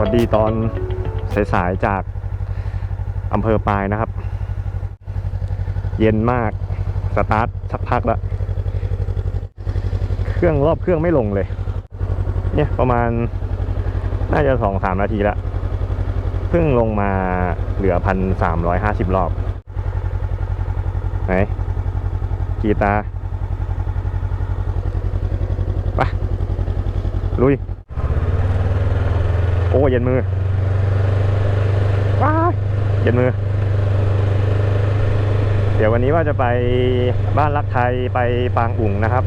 วัสดีตอนสายๆจากอำเภอปายนะครับ เย็นมากสตาร์ทสักพักแล้วเครื่องรอบเครื่องไม่ลงเลย เนี่ยประมาณน่าจะสองสามนาทีละเพิ่งลงมาเหลือพันสามร้อยห้าสิบรอบไหนกีตาร์ไปลุย อ้เย็นมือว้าเย็นมือ เดี๋ยววันนี้ว่าจะไปบ้านรักไทยไปปางอุ่งนะครับ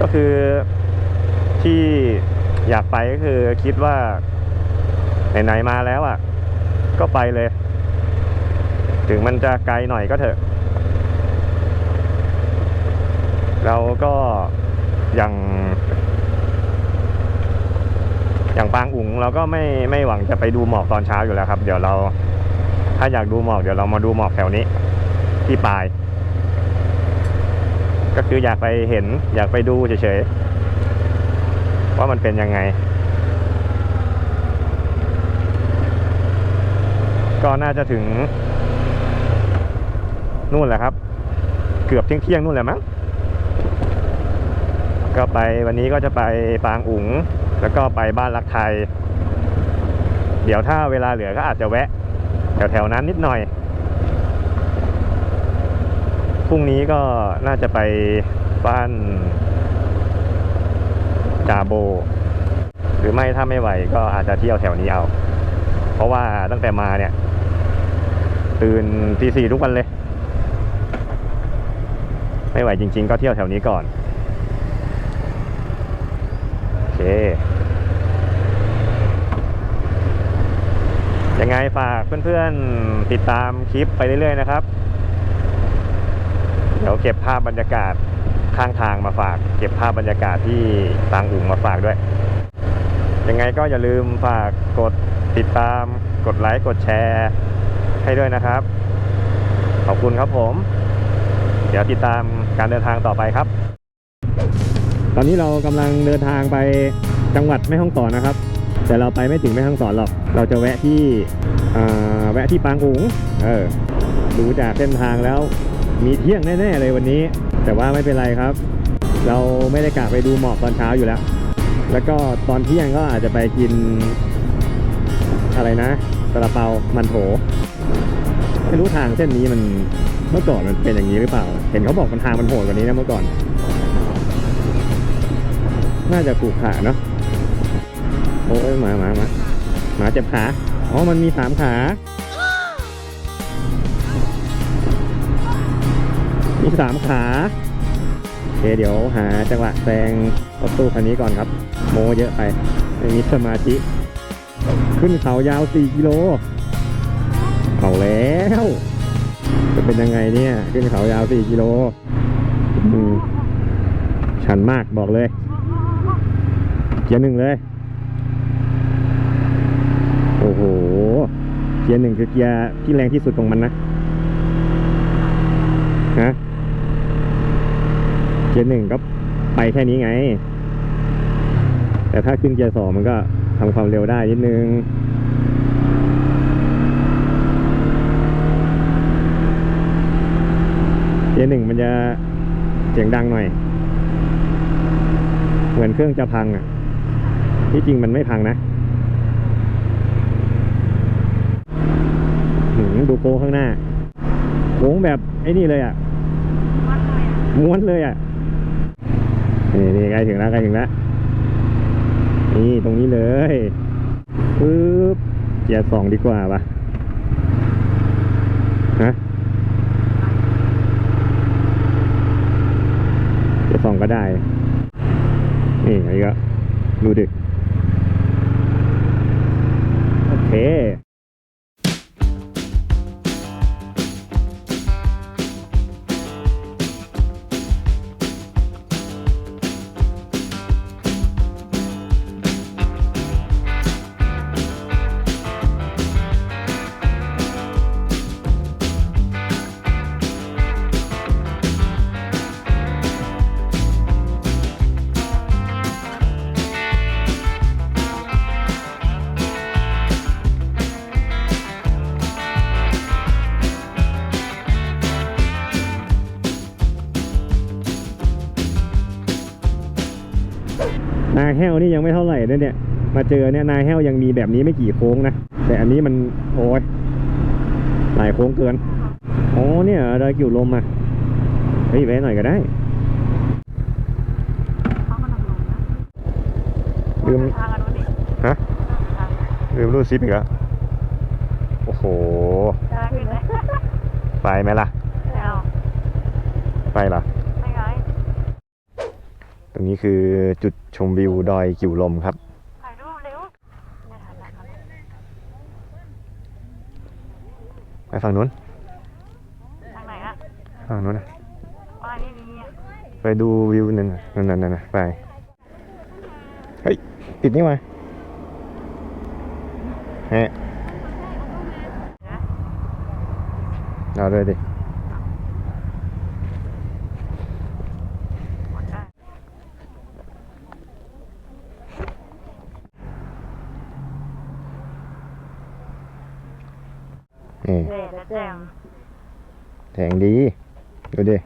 ก็คือที่อยากไปก็คือคิดว่าไหนๆมาแล้วอะ ก็ไปเลย ถึงมันจะไกลหน่อยก็เถอะ เราก็อย่าง อย่างปางอุ๋งเราก็ไม่ไม่หวังจะไปดูหมอกตอนเช้าอยู่แล้วครับ เดี๋ยวเรา ถ้าอยากดูหมอกเดี๋ยวเรามาดูหมอกแถวนี้ ที่ปลาย ก็คืออยากไปเห็น อยากไปดูเฉยๆว่ามันเป็นยังไง ก็น่าจะถึง นู่นแหละครับ เกือบเที่ยงเที่ยงนู่นแหละมั้งก็ไปวันนี้ก็จะไปปางอุ๋ง แล้วก็ไปบ้านรักไทย เดี๋ยวถ้าเวลาเหลือก็อาจจะแวะ แถวๆนั้นนิดหน่อย พรุ่งนี้ก็น่าจะไปบ้านจาโบ หรือไม่ถ้าไม่ไหวก็อาจจะเที่ยวแถวนี้เอา เพราะว่าตั้งแต่มาเนี่ย ตื่นตีสี่ทุกวันเลย ไม่ไหวจริง ๆ ก็เที่ยวแถวนี้ก่อน โอเค ยังไงฝากเพื่อนๆติดตามคลิปไปเรื่อยๆนะครับ เดี๋ยวเก็บภาพบรรยากาศข้างทางมาฝาก เก็บภาพบรรยากาศที่ตางอุ๋งมาฝากด้วย ยังไงก็อย่าลืมฝากกดติดตาม กดไลค์ กดแชร์ให้ด้วยนะครับ ขอบคุณครับผม เดี๋ยวติดตามการเดินทางต่อไปครับ ตอนนี้เรากำลังเดินทางไปจังหวัดแม่ฮ่องสอนนะครับ แต่เราไปไม่ถึงแม่ฮ่องสอนหรอก เราจะแวะที่แวะที่ปางอุ๋งเออดูจากเส้นทางแล้ว มีเที่ยงแน่ๆเลยวันนี้ แต่ว่าไม่เป็นไรครับ เราไม่ได้กะไปดูหมอกตอนเช้าอยู่แล้ว แล้วก็ตอนเที่ยงก็อาจจะไปกิน อะไรนะซาลาเปามันโถไม่รู้ทางเส้นนี้มันเมื่อก่อนมันเป็นอย่างนี้หรือเปล่า เห็นเขาบอกมันทางมันโหดกว่านี้นะเมื่อก่อน น่าจะขรุขระเนาะ อ้ยหมาหมาหมาหมาเจ็บขา อ๋อ มันมีสามขา มีสามขาโอเคเดี๋ยวหาจังหวะแซงรถตู้คันนี้ก่อนครับ โมเยอะไปไม่มีสมาธิ ขึ้นเขายาว 4 กิโลเอาแล้ว จะเป็นยังไงเนี่ย ขึ้นเขายาว 4 กิโล ชันมากบอกเลย เกียร์หนึ่งเลย โอ้โห เกียร์หนึ่งคือเกียร์ที่แรงที่สุดของมันนะฮะเกียร์หนึ่งก็ไปแค่นี้ไง แต่ถ้าขึ้นเกียร์สองมันก็ทำความเร็วได้นิดนึงเกียร์หนึ่งมันจะเสียงดังหน่อย เหมือนเครื่องจะพังอะ ที่จริงมันไม่พังนะหืมดู โค้งข้างหน้า โค้งแบบไอ้นี่เลยอะม้วนเลยอะนี่นี่ใกล้ถึงแล้วใกล้ถึงแล้วนี่ตรงนี้เลยปึ๊บเกียร์สองดีกว่าปะฮะเกียร์สองก็ได้ นี่อันนี้ก็ดูดิโอเค นาแห้วนี่ยังไม่เท่าไหร่นะเนี่ย มาเจอเนี่ยนาแห้วยังมีแบบนี้ไม่กี่โค้งนะ แต่อันนี้มันโอ้ยหลายโค้งเกิน อ๋อเนี่ยดอยกิ่วลมอะ เฮ้ยแวะหน่อยก็ได้เขากำลังลงนะลืมทางกันนู้นดิฮะทางลืมรูดซิปอีกแล้วโอ้โหได้ขึ้นไหมไปไหมล่ะไม่เอาไปเหรอไม่ไงต รงนี้คือจุดชมวิวดอยกิ่วลมครับถ่ายรูปเร็วไปฝั่งนู้นทางไหนอะฝั่งนู้นนะว่านี่มีอะไปดูวิวนั่นนั่นนั่นนั่นไปเฮ้ยติดนี่มาฮะเอาด้วยดิได้ นี่เด็ดและแจมแสงดี ดูดิ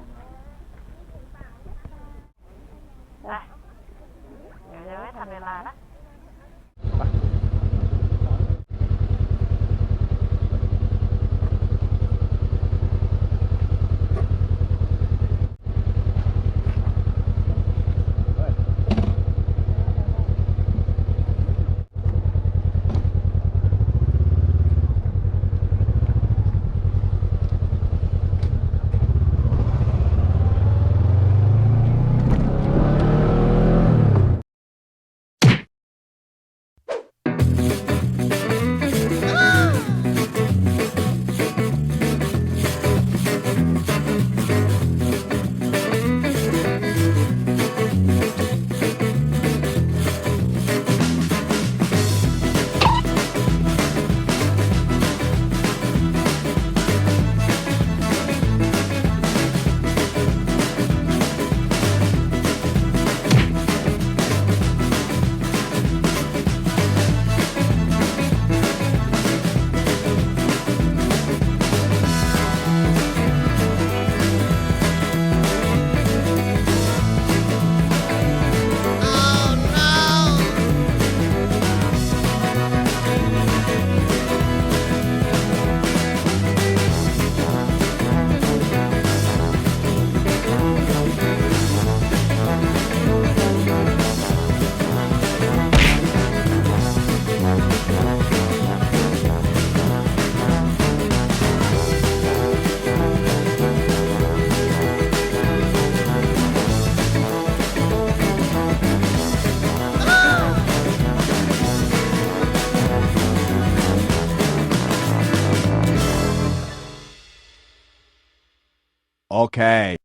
Okay.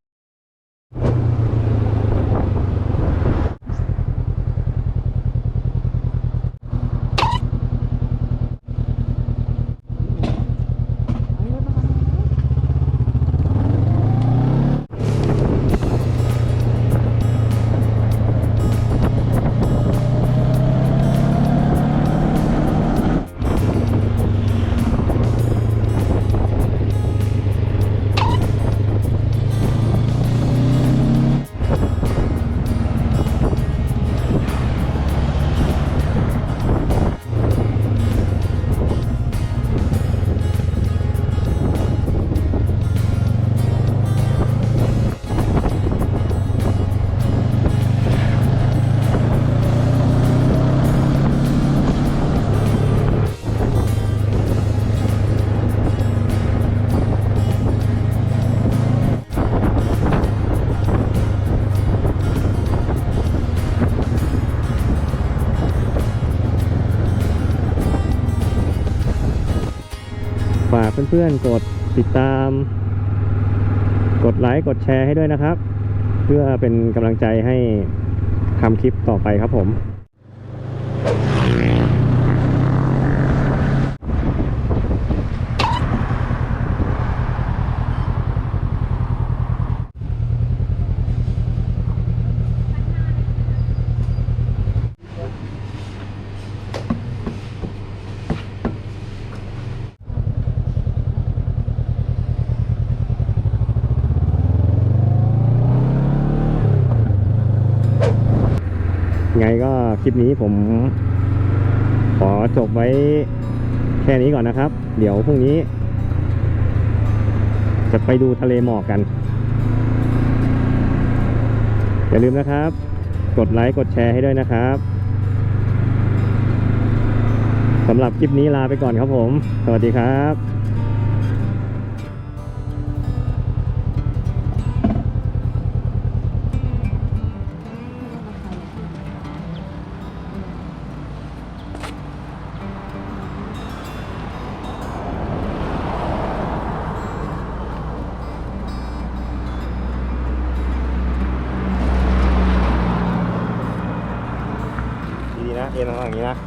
ากเพื่อนๆกดติดตาม กดไลค์กดแชร์ให้ด้วยนะครับ เพื่อเป็นกำลังใจให้ทำคลิปต่อไปครับผม ไงก็คลิปนี้ผม ขอจบไว้แค่นี้ก่อนนะครับ เดี๋ยวพรุ่งนี้ จะไปดูทะเลหมอกกัน อย่าลืมนะครับ กดไลค์กดแชร์ให้ด้วยนะครับสำหรับคลิปนี้ลาไปก่อนครับผม สวัสดีครับ นะเอ็นมาอย่างนี้นะ